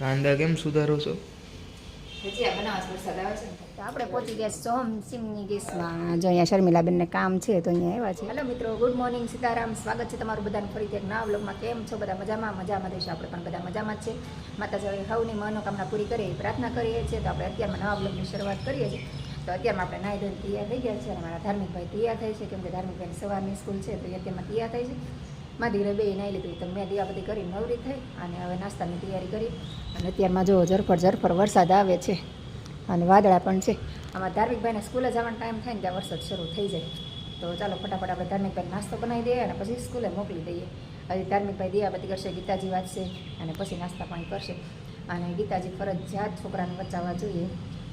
કાંદા કેમ સુધારો છો? આપણે પહોંચી ગયા સોમ સિમની ગેસમાં. જો અહીંયા શર્મિલાબેનને કામ છે તો અહીંયા આવ્યા છે. હેલો મિત્રો ગુડ મોર્નિંગ સીતારામ. સ્વાગત છે તમારું બધાનું ફરીથી એક નવા વ્લોગમાં. કેમ છો? બધા મજામાં? મજામાં રહીશું આપણે પણ બધા મજામાં જ છે. માતાજી હવની મનોકામના પૂરી કરીએ પ્રાર્થના કરીએ છીએ. તો આપણે અત્યારમાં નવા વ્લોગની શરૂઆત કરીએ છીએ. તો અત્યારમાં આપણે નાહી ધોઈને તૈયાર થઈ ગયા છે અને મારા ધાર્મિકભાઈ તૈયાર થાય છે. કેમ કે ધાર્મિકભાઈ સવારની સ્કૂલ છે તો અત્યારમાં તૈયાર થાય છે. મારા ધીરે બે નાહી લીધું તો મેં બધી કરી નવરી થઈ અને હવે નાસ્તાની તૈયારી કરી અને અત્યારમાં જો ઝરફર ઝરફર વરસાદ આવે છે. અને વાદળા પણ છે. આમાં ધાર્મિકભાઈને સ્કૂલે જવાનો ટાઈમ થાય ને ત્યાં વરસાદ શરૂ થઈ જાય. તો ચાલો ફટાફટ આપણે ધાર્મિકભાઈ નાસ્તો બનાવી દઈએ અને પછી સ્કૂલે મોકલી દઈએ. હજી ધાર્મિકભાઈ દિયાબત્તી કરશે, ગીતાજી વાંચશે અને પછી નાસ્તા પાણી કરશે. અને ગીતાજી ફરજિયાત છોકરાને બચાવવા જોઈએ.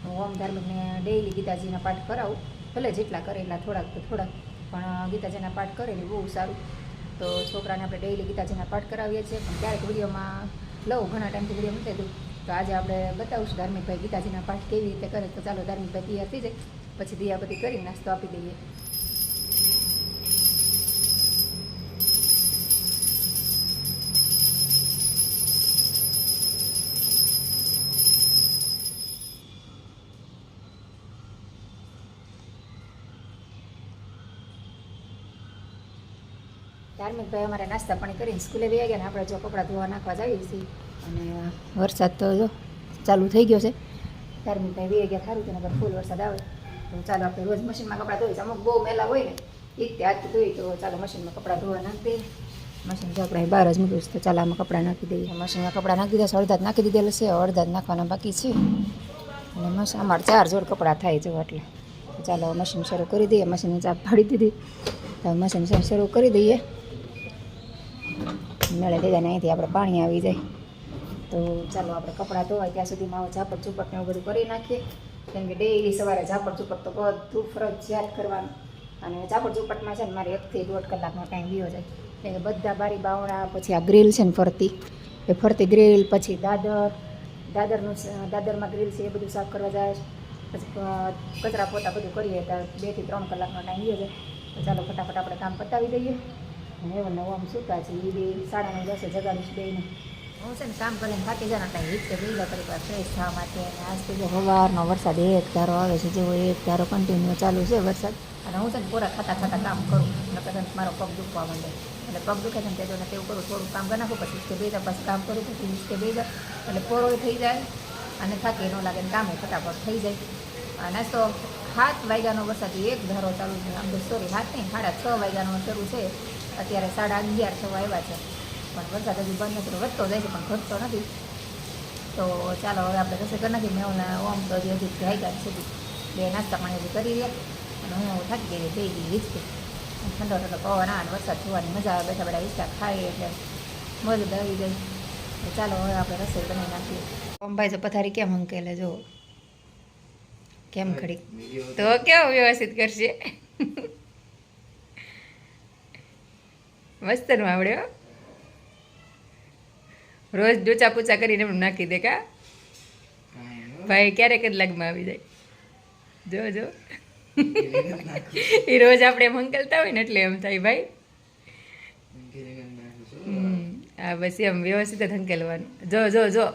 હું ઓમ ધાર્મિકને ડેઈલી ગીતાજીના પાઠ કરાવું. ભલે જેટલા કરે એટલા થોડાક તો થોડાક. પણ ગીતાજીના પાઠ કરે ને બહુ સારું. તો છોકરાને આપણે ડેઈલી ગીતાજીના પાઠ કરાવીએ છીએ. પણ ક્યારેક વિડીયોમાં લઉં, ઘણા ટાઈમથી વીડિયો મૂકી દઉં. તો આજે આપણે બતાવીશું ધાર્મિકભાઈ ગીતાજીના પાઠ કેવી રીતે કરે. તો ચાલો ધાર્મિકભાઈ તૈયાર થઈ જાય. પછી દિયા બધી કરી નાસ્તો આપી દઈએ. ધાર્મિકભાઈ અમારે નાસ્તા પાણી કરીને સ્કૂલે વહી ગયા ને આપણે જો કપડાં ધોવા નાખવા જઈએ છીએ. અને વરસાદ તો જો ચાલુ થઈ ગયો છે. ધાર્મિકભાઈ વહી ગયા સારું તેના પર ફૂલ વરસાદ આવે. તો ચાલો આપણે રોજ મશીનમાં કપડાં ધોઈએ. અમુક બહુ મેલા હોય ને એક તે હાથ ધોઈ તો ચાલો મશીનમાં કપડાં ધોવા નાખી દઈએ. મશીન જો આપણે બહાર જ મૂક્યું તો ચાલો આમાં કપડાં નાખી દઈએ. મશીનમાં કપડાં નાખી દીધા અડધા જ નાખી દીધેલા છે. અડધા જ નાખવાના બાકી છે. અને મશીન અમારે ચાર જોડ કપડાં થાય જો એટલે. ચાલો મશીન શરૂ કરી દઈએ. મશીનની ચાપ પાડી દીધી. મશીન શરૂ કરી દઈએ. નળે લીધા ને અહીંથી આપણે પાણી આવી જાય. તો ચાલો આપણે કપડાં ધોવાય ત્યાં સુધીમાં હવે ઝાપટ ચૂપટ ને એવું બધું કરી નાખીએ. કેમ કે ડેઈલી સવારે ઝાપટ ચૂપટ તો બધું ફરજિયાત કરવાનું. અને ઝાપટ ચૂપટમાં છે ને મારે એકથી દોઢ કલાકનો ટાઈમ ગયો જાય એટલે બધા બારી બાવણા, પછી આ ગ્રીલ છે ને ફરતી. એ ફરતી ગ્રીલ પછી દાદર, દાદરનું દાદરમાં ગ્રીલ છે, એ બધું સાફ કરવા જાય પછી કચરા પોતા બધું કરીએ તો બેથી ત્રણ કલાકનો ટાઈમ ગયો જાય તો ચાલો ફટાફટ આપણે કામ પતાવી દઈએ. અને એવું ને આમ સૂતા છે એ બે સાડા નવ દસે જગાડીશ બેને હું છે ને કામ કરીને થાકી જાય ત્યાં એટલે હિચકે બીજા કરી ફ્રેશ થવા માટે અને આજ તો જો સવારનો વરસાદ, એક ધારો આવે છે, જેવો એક ધારો કન્ટિન્યુ ચાલુ છે વરસાદ. અને હું છે ને પૂરા ખાતા ખાતા કામ કરું, નકર ને મારો પગ દુખવા માંડે. એટલે પગ દુખે છે ને તે જોને તેવું કરું, થોડું કામ કરી નાખું પછી હિચકે બે પછી કામ કરું, પછી હિચકે બે એટલે પોરોય થઈ જાય અને થાકી ન લાગે ને કામે ફટાફટ થઈ જાય. અને તો સાત વાગ્યાનો વરસાદ, એક ધારો ચાલુ છે, આમ તો સોરી સાત નહીં, સાડા છ વાગ્યાનો શરૂ છે. અત્યારે સાડા અગિયાર છ આવ્યા છે. પણ વરસાદ હજુ બંધ નથી વધતો જાય છે પણ ઘટતો નથી. તો ચાલો હવે આપણે કશે કરી નાખીએ. મેં ઓમ તો હજી હજી જાય સુધી. બે નાસ્તા પાણી હજી કરી રહ્યા. અને હું થાકી ગઈ થઈ ગઈ હિચકે. ઠંડો ઠંડો પવન આવે વરસાદ જોવાની મજા આવે બેઠા બેઠા હિચકા ખાઈએ એટલે મજા આવી જાય. તો ચાલો હવે આપણે રસોઈ બનાવી નાખીએ. ઓમભાઈ તો પથારી કેમ અંકેલે જો કેમ ખડી તો કેવું વ્યવસ્થિત કરશે? મસ્તનું આવડે હો. રોજ ડોચા પૂચા કરીને એમ નાખી દે કા? ભાઈ ક્યારેક જ લગમાં આવી જાય. જો જો. એ રોજ આપણે એમ હોય ને એટલે એમ થાય ભાઈ. હમ. આ બસ એમ વ્યવસ્થિત જ હંકેલવાનું. જો જો જો.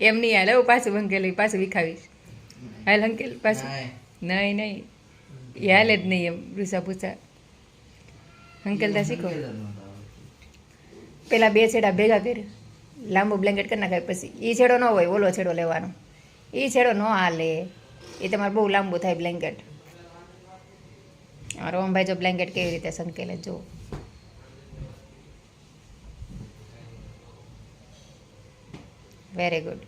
એમ નહીં હાલ. હું પાછું હંકેલું પાછું વિખાવીશ. હાલ હંકેલ પાછું. નહીં. નહીં એ હાલે જ નહીં એમ રૂસા પૂછા હંકેલતા શીખો પેલા બે છેડા ભેગા કરી લાંબુ બ્લેન્કેટ કરી નાખાય પછી. એ છેડો ન હોય, ઓલો છેડો લેવાનો. એ છેડો ન હાલે. એ તમારે બહુ લાંબુ થાય બ્લેન્કેટ રોમભાઈ જો બ્લેન્કેટ કેવી રીતે સંકેલે, જો. વેરી ગુડ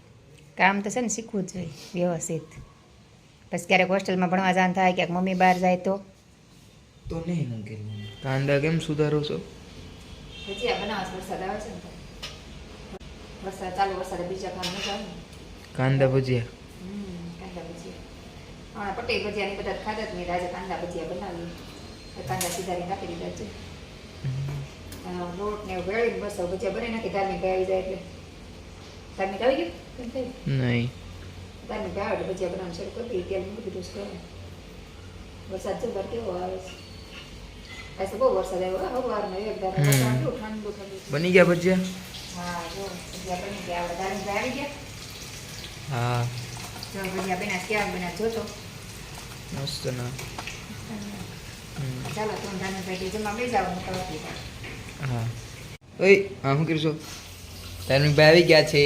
કામ તો છે ને શીખવું જ જોઈએ, વ્યવસ્થિત. પછી ક્યારેક હોસ્ટેલમાં ભણવા જાણ થાય, ક્યાંક મમ્મી બહાર જાય તો? કાંદા કેમ સુધારો છો? ભજીયા બનાવવા વરસાદ આવે છે ને વરસાદ ચાલુ વરસાદ બીજા કામ ન જાય કાંદા ભજીયા. કાંદા ભજીયા. હમણાં પટેલ ભજીયાની બધા ખાધા જ નહીં આજે કાંદા ભજીયા બનાવી. કાંદા સીધારી નાખી દીધા છે. લોટ ને ભેળવીને બસ ભજીયા બનાવી નાખી ધાર્મિક આવી જાય એટલે. ધાર્મિક આવી ગયું નહીં. ધાર્મિક આવે એટલે ભજીયા બનાવવાનું શરૂ કરી દીધી તેલ મૂકી દીધું વરસાદ જો કેવો આવે છે? આજે બહુ વરસાદ આવ્યો સવારનો એક ધારો હમ. વરસાદ કેવું ઠંડુ ઠંડુ બની ગયા ભજીયા હા જો ભજીયા બની ગયા આપણે આવી ગયા હા જો ભજીયા બન્યા કેવા બન્યા જોતો મસ્ત ના હમ. ચાલો તું ધાનુભાઈ જમવા બેસી જાવ હું ઓય હા શું કરશો ધાર્મિક ભાઈ આવી ગયા છે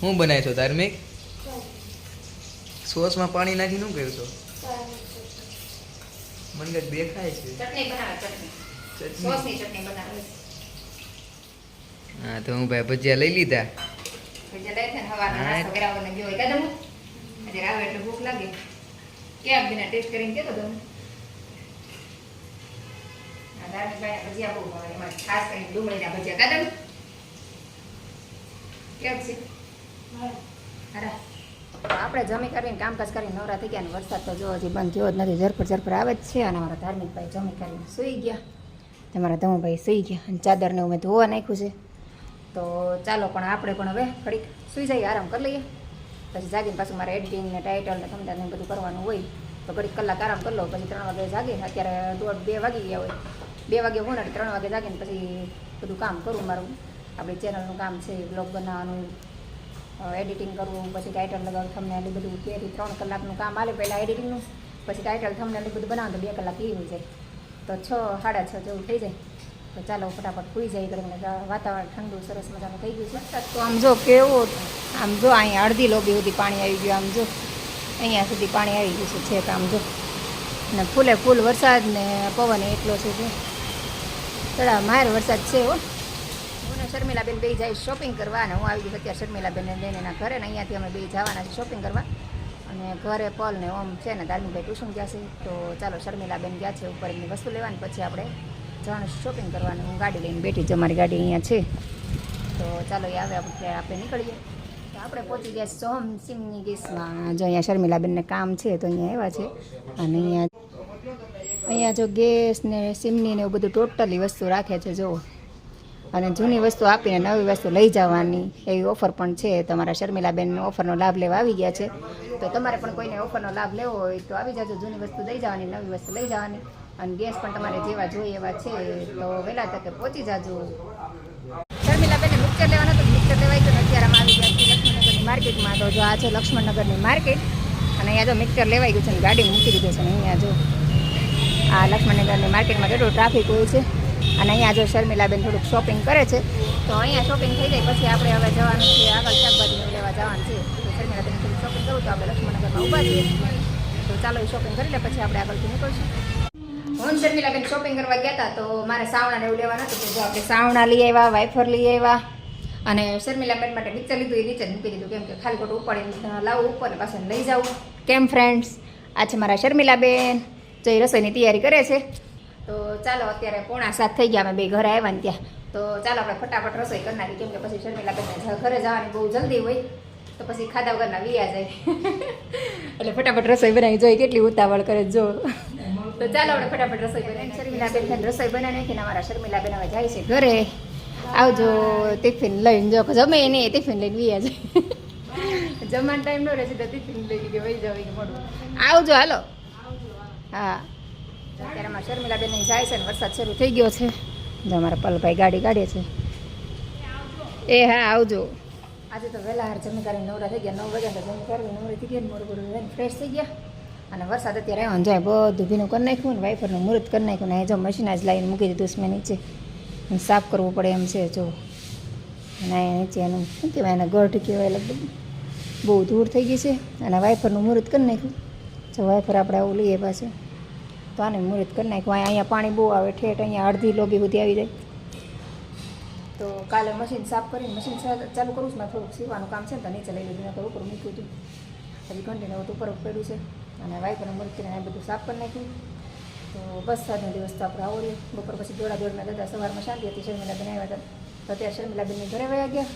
હું બનાવ્યો છો ધાર્મિક સોસમાં પાણી નાખી શું કર્યું છો મને કંઈક દેખાય છે. ચટણી બનાવે ચટણી. ચટણી. સોસની ચટણી બનાવે. હા તો હું ભાઈ ભજીયા લઈ લીધા. ભજીયા લઈ છે ને હવારના હા. નાસ્તો કર્યા વગરને ગયો હોય કાં તમે? અત્યારે આવે એટલે ભૂખ લાગે. કેમ બિના ટેસ્ટ કરીને કેતો તમે આ ધાર્મિકભાઈને ભજીયા બહુ ભાવે એમાં ખાસ કરીને ડુંગળીના ભજીયા. કાં તમે? કેમ છે? હારા. તો આપણે જમી કરીને કામકાજ કરીને નવરા થઈ ગયા વરસાદ તો જો હજી બંધ થયો જ નથી. ઝરપર ઝરપર આવે જ છે અને અમારા ધાર્મિકભાઈ જમી કરીને સૂઈ ગયા. તમારા ધમુભાઈ સૂઈ ગયા અને ચાદરને મેં ધોવા નાખ્યું છે. તો ચાલો પણ આપણે પણ હવે ફરી સૂઈ જઈએ, આરામ કરી લઈએ. પછી જાગીને પાછું મારે એડિટિંગ ને ટાઇટલ ને તમને બધું કરવાનું હોય તો ઘડીક કલાક આરામ કરી લો. પછી ત્રણ વાગે જાગીને અત્યારે દોઢ બે વાગી ગયા હોય. બે વાગે હોય ને ત્રણ વાગે જાગીને પછી બધું કામ કરું મારું. આપણી ચેનલનું કામ છે બ્લોગ બનાવવાનું એડિટિંગ કરવું, પછી ટાઇટલ લગાવવું થમને બધું બેથી ત્રણ કલાકનું કામ આલે પહેલાં એડિટિંગનું પછી ટાઇટલ થમને બધું બનાવવાનું તો બે કલાક એ જાય તો છ, સાડા છ જેવું થઈ જાય. તો ચાલો ફટાફટ ખુઈ જાય કરીને વાતાવરણ ઠંડુ, સરસ મજાનું થઈ ગયું છે. તો આમ જો કેવો, આમ જો અહીંયા અડધી લોબી સુધી પાણી આવી ગયું, આમ જો અહીંયા સુધી પાણી આવી ગયું છે, છેક આમ જો. ને ફૂલે ફૂલ વરસાદ ને પવન એટલો છે ચડા માર વરસાદ છે હો. શર્મિલાબેન બે જાય શોપિંગ કરવા અને હું આવી ગઈ અત્યારે શર્મિલાબેનને લઈને એના ઘરે ને અહીંયાથી અમે બે જવાના છે શોપિંગ કરવા. અને ઘરે પલ ને ઓમ છે ને ધાર્મિકભાઈ ટ્યુશન ગયા છે, તો ચાલો શર્મિલાબેન ગયા છે ઉપર એમની વસ્તુ લેવાની, પછી આપણે જવાનું શોપિંગ કરવાનું. હું ગાડી લઈને બેઠી છું, અમારી ગાડી અહીંયા છે. તો ચાલો એ આવે આપણે આપણે નીકળીએ. તો આપણે પહોંચી ગયા સોમ સિમની ગેસમાં. જો અહીંયા શર્મિલાબેનને કામ છે, તો અહીંયા આવ્યા છે. અને અહીંયા અહીંયા જો ગેસ ને સિમની ને એવું બધું ટોટલી વસ્તુ રાખે છે જો અને જૂની વસ્તુ આપીને નવી વસ્તુ લઈ જવાની એવી ઓફર પણ છે. તમારા શર્મિલાબેન ઓફરનો લાભ લેવા આવી ગયા છે. તો તમારે પણ કોઈને ઓફરનો લાભ લેવો હોય તો આવી જાજો જૂની વસ્તુ લઈ જવાની, નવી વસ્તુ લઈ જવાની અને ગેસ પણ તમારે જેવા જોઈએ એવા છે. તો વહેલા તકે પહોંચી જાજો. શર્મિલાબેને મિક્સર લેવાનું હતું મિક્સર લેવાય તો અત્યારે આવી ગયા છીએ લક્ષ્મણનગરની માર્કેટમાં તો જો આ છે લક્ષ્મણનગરની માર્કેટ અને અહીંયા જો મિક્સર લેવાઈ ગયું છે ને ગાડી મૂકી દીધું છે અને અહીંયા જો. આ લક્ષ્મણનગરની માર્કેટમાં કેટલું ટ્રાફિક હોય છે. અને અહીંયા જો શર્મિલાબેન થોડુંક શોપિંગ કરે છે, તો અહીંયા શોપિંગ થઈ જાય, પછી આપણે હવે જવાનું છે, આગળ શાકભાજીનું લેવા જવાનું છે. તો શર્મિલાબેન થોડું શોપિંગ કરું, તો આપણે લક્ષ્મણનગરમાં ઊભા છીએ. તો ચાલો એ શોપિંગ કરી લે, પછી આપણે આગળથી નીકળશું. હું શર્મિલાબેન શોપિંગ કરવા ગયા હતા તો મારે સાવણાને એવું લેવાનું હતું તો જો આપણે સાવણા લઈ આવ્યા વાઇફર લઈ આવ્યા, અને શર્મિલાબેન માટે નીચે લીધું, એ નીચે મૂકી દીધું, કેમ કે ખાલી ખોટું ઉપાડીને લાવવું ઉપર પાછળ લઈ જાઉં કેમ ફ્રેન્ડ્સ આ છે મારા શર્મિલાબેન. જો એ રસોઈની તૈયારી કરે છે. તો ચાલો, અત્યારે પોણા સાત થઈ ગયા, અમે બે ઘરે આવ્યા ત્યાં. તો ચાલો, આપણે ફટાફટ રસોઈ કરી નાખી કેમ કે પછી શર્મિલાબેનને ઘરે જવાની બહુ જલ્દી હોય, તો પછી ખાધા વગરના વિયા જાય. એટલે ફટાફટ રસોઈ બનાવી જોઈએ કેટલી ઉતાવળ કરે જો. તો ચાલો, આપણે ફટાફટ રસોઈ બનાવી શર્મિલા બેન રસોઈ બનાવી નાખીને અમારા શર્મિલાબેન હવે જાય છે ઘરે. આવજો, ટિફિન લઈને જો, જમે નહીં, ટિફિન લઈને વિયા જાય. જમવાનો ટાઈમ નો રહે તો ટિફિન લઈ કે વહી જાવ મોટું આવજો, હાલો. હા. શર્મિલાબેન જાય છે ને વરસાદ શરૂ થઈ ગયો છે. જો અમારા પલભાઈ ગાડી કાઢે છે. એ હા, આવજો. આજે તો વહેલા હાર જમી કરીને નવરા થઈ ગયા. નવ વાગ્યા જમી કરવી નવરી થઈ ગયા મોડું મોડું થઈને ફ્રેશ થઈ ગયા. અને વરસાદ અત્યારે આવ્યો જાય બધું ભીનું કરી નાખ્યું ને વાઇફરનું મુહૂર્ત કરી નાખ્યું ને જો મશીન જ લાવીને મૂકી દીધું છે નીચે. સાફ કરવું પડે એમ છે, જો. અને નીચે એનું, શું કહેવાય, એના ગઢ કહેવાય લગભગ. બહુ દૂર થઈ ગઈ છે. અને વાઇફરનું મુહૂર્ત કરી નાખ્યું. જો વાઇફર આપણે આવું લઈએ પાછું. તો આને મુહૂર્ત કરી નાખ્યું. અહીંયા પાણી બહુ આવે ઠેઠ અહીંયા અડધી લોબી સુધી આવી જાય. તો કાલે મશીન સાફ કરીને મશીન ચાલુ કરું છું ને થોડુંક સીવાનું કામ છે ને તો નીચે લઈ લીધું તો ઉપર મૂક્યું હતું. હજી કન્ટિન્યુ ઉપર પડ્યું છે. અને વાઇફને મુહૂર્ત કરીને બધું સાફ કરી નાખ્યું. તો બસ આજનો દિવસ તો આપણે આવો રહ્યો. બપોર પછી દોડા દોડમાં દાદા સવારમાં શાંતિ હતી, શર્મિલા આવ્યા હતા. તો અત્યારે શર્મિલાબેનની ઘરે વયા ગયા.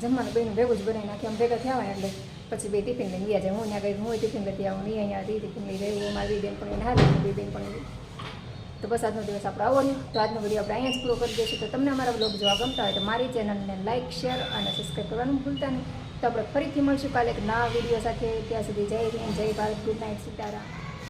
જમવાનું બેનું ભેગું જ બનાવી નાખ્યું. આમ ભેગા થયા હોય એટલે. પછી બેટી લઈને ગયા જાય હું ત્યાં ગઈ, હું ટિફિન લેતી આવું અહીંયા હતી લઈ ગઈ મારી બેન પણ હારી બે બેન પણ તો બસ આજનો દિવસ આપણે આવો રહ્યો. તો આજનો વીડિયો આપણે અહીંયા જ પૂરો કરી દઈશું. તો તમને અમારા બ્લોગ જોવા ગમતા હોય તો મારી ચેનલને લાઇક શેર અને સબસ્ક્રાઈબ કરવાનું ભૂલતા નહીં. તો આપણે ફરીથી મળશું કાલે એક નવા વીડિયો સાથે. ત્યાં સુધી જય હિન્દ, જય ભારત, ગુડ નાઇટ, સીતારામ.